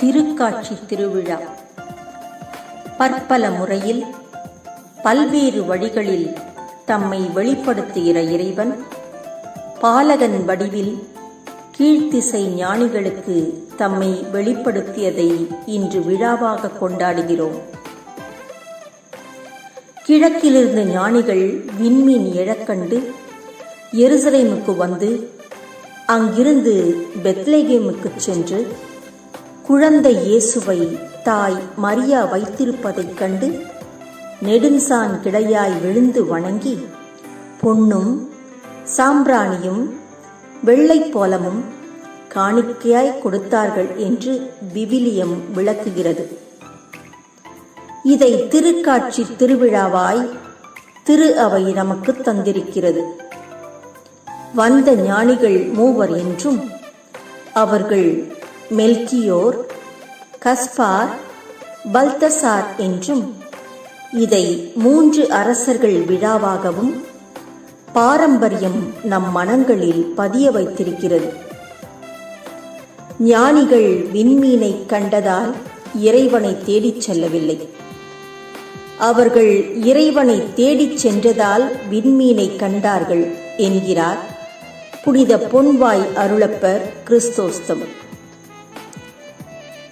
திருக்காட்சி திருவிழா. பற்பல முறையில் பல்வேறு வழிகளில் தம்மை வெளிப்படுத்துகிற இறைவன் பாலகன் வடிவில் கீழ்த்திசை ஞானிகளுக்கு தம்மை வெளிப்படுத்தியதை இன்று விழாவாக கொண்டாடுகிறோம். கிழக்கிலிருந்து ஞானிகள் விண்மீன் இழக்கண்டு எருசலேமுக்கு வந்து அங்கிருந்து பெத்லேகேமுக்கு சென்று குழந்தை இயேசுவை தாய் மரியா வைத்திருப்பதைக் கண்டு நெடுஞ்சான் கிடையாய் விழுந்து வணங்கி பொன்னும் சாம்பிராணியும் வெள்ளைப்போலமும் காணிக்கையாய் கொடுத்தார்கள் என்று விவிலியம் விளக்குகிறது. இதை திருக்காட்சி திருவிழாவாய் திரு அவை நமக்கு தந்திருக்கிறது. வந்த ஞானிகள் மூவர் என்றும் அவர்கள் மெல்கியோர் கஸ்பார் பல்தசார் என்றும் இதை மூன்று அரசர்கள் விழாவாகவும் பாரம்பரியம் நம் மனங்களில் பதிய வைத்திருக்கிறது. ஞானிகள் விண்மீனை கண்டதால் இறைவனை தேடிச் செல்லவில்லை. அவர்கள் இறைவனை தேடிச் சென்றதால் விண்மீனை கண்டார்கள் என்கிறார் புனித பொன்வாய் அருளப்பர் கிறிஸ்தோஸ்தம்.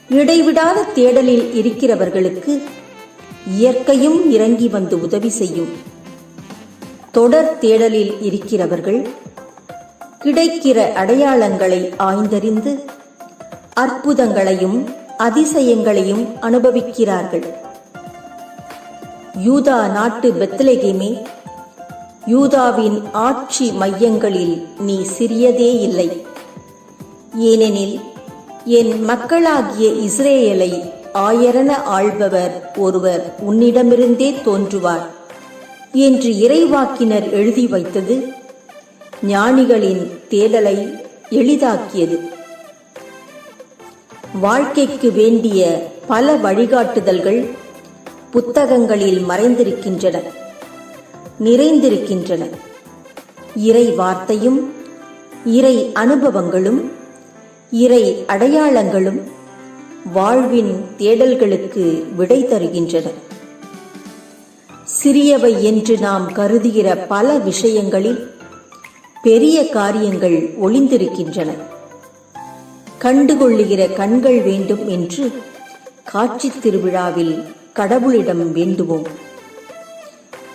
இடைவிடாத தேடலில் இருக்கிறவர்களுக்கு இயற்கையும் இறங்கி வந்து உதவி செய்யும். தொடர் தேடலில் இருக்கிறவர்கள் கிடைக்கிற அடையாளங்களை ஆய்ந்தறிந்து அற்புதங்களையும் அதிசயங்களையும் அனுபவிக்கிறார்கள். யூதா நாட்டு பெத்லகேமே யூதாவின் ஆட்சி மையங்களில் நீ சிறியதே இல்லை. ஏனெனில் என் மக்களாகிய இஸ்ரேலை ஆயரன ஆள்பவர் ஒருவர் உன்னிடமிருந்தே தோன்றுவார் என்று இறைவாக்கினர் எழுதி வைத்தது ஞானிகளின் தேடலை எளிதாக்கியது. வாழ்க்கைக்கு வேண்டிய பல வழிகாட்டுதல்கள் புத்தகங்களில் மறைந்திருக்கின்றன நிறைந்திருக்கின்றன. இறை வார்த்தையும் இறை அனுபவங்களும் இறை அடையாளங்களும் வாழ்வின் தேடல்களுக்கு விடை தருகின்றன. சிறியவை என்று நாம் கருதுகிற பல விஷயங்களில் பெரிய காரியங்கள் ஒளிந்திருக்கின்றன. கண்டுகொள்ளுகிற கண்கள் வேண்டும் என்று காட்சி திருவிழாவில் கடவுளிடம் வேண்டுவோம்.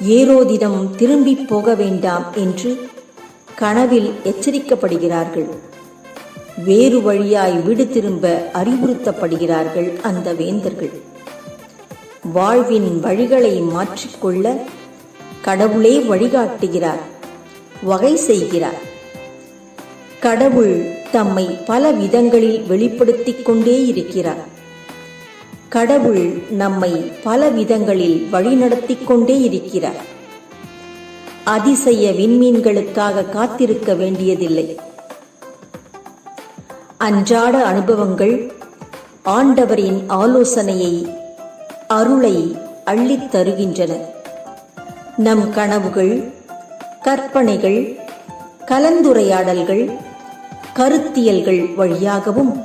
ஏரோதிடம் திரும்பி போக வேண்டாம் என்று கனவில் எச்சரிக்கப்படுகிறார்கள். வேறு வழியாய் வீடு திரும்ப அறிவுறுத்தப்படுகிறார்கள் அந்த வேந்தர்கள் வாழ்வின் வழிகளை மாற்றிக்கொள்ள கடவுளே வழிகாட்டுகிறார் வகை செய்கிறார். கடவுள் தம்மை பல விதங்களில் வெளிப்படுத்திக் கொண்டே இருக்கிறார். கடவுள் நம்மை பல விதங்களில் வழிநடத்திக் கொண்டே இருக்கிறார். அதிசய விண்மீன்களுக்காக காத்திருக்க வேண்டியதில்லை. அன்றாட அனுபவங்கள் ஆண்டவரின் ஆலோசனையை அருளை அள்ளித் தருகின்றன. நம் கனவுகள் கற்பனைகள் கலந்துரையாடல்கள் கருத்தியல்கள் வழியாகவும்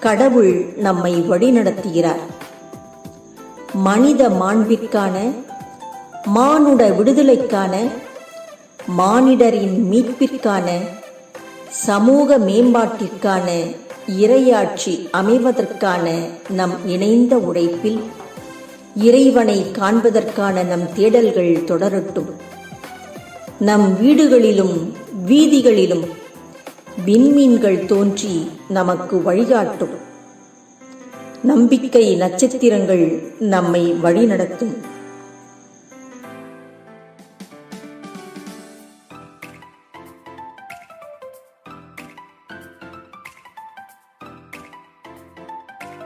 கடவுள் நம்மை வழிநடத்துகிறார். மனித மாண்பிற்கான மானுட விடுதலைக்கான மானிடரின் மீட்பிற்கான சமூக மேம்பாட்டிற்கான இரையாட்சி அமைவதற்கான நம் இணைந்த உழைப்பில் இறைவனை காண்பதற்கான நம் தேடல்கள் தொடரட்டும். நம் வீடுகளிலும் வீதிகளிலும் விண்மீன்கள் தோன்றி நமக்கு வழிகாட்டும். நம்பிக்கை நட்சத்திரங்கள் நம்மை வழிநடத்தும்.